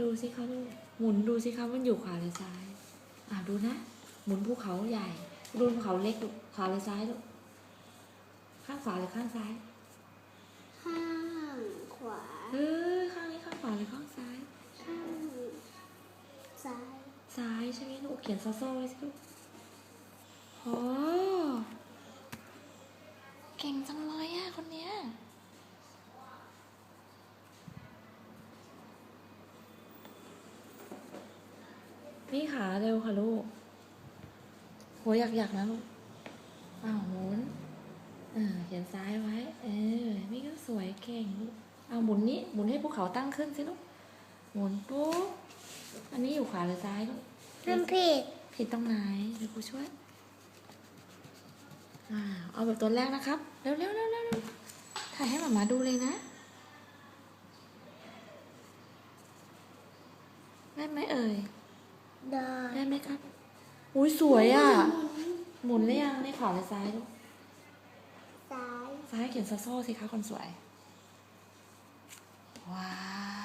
ดูสิคะลูก หมุนดูสิคะมันอยู่ขวาหรือซ้าย อ่าดูนะ หมุนภูเขาใหญ่ ดูภูเขาเล็กลูกขวาหรือซ้ายลูก ข้างขวาหรือข้างซ้าย ข้างขวา เออข้างนี้ข้างขวาหรือข้างซ้าย ข้างซ้าย ซ้ายใช่ไหมลูกเขียนโซ่โซ่ไว้สิลูกโอ้เก่งจังเลยอะคนเนี้ย นี่ขาเร็วค่ะลูกหัวอยากอยากๆนะลูกอ้าวหมุนเออเขียนซ้ายไว้ เออนี่ก็สวยเก่งลูกเอาหมุนนี้หมุนให้ภูเขาตั้งขึ้นสิลูกหมุนปุ๊บอันนี้อยู่ขวาหรือซ้ายลูกเริ่มผิดผิดตรงไหนเดี๋ยวครูช่วยอ่าเอาแบบตัวแรกนะครับ เร็วเร็วเร็วเร็วเร็วถ่ายให้หมามาดูเลยนะได้ไหมเอ่ย ได้ ได้ไหมครับอุ้ยสวยอะ หมุนได้ยังในขวาหรือซ้ายลูกซ้าย ซ้ายเขียนโซโซ่สิคะคนสวย ว้าว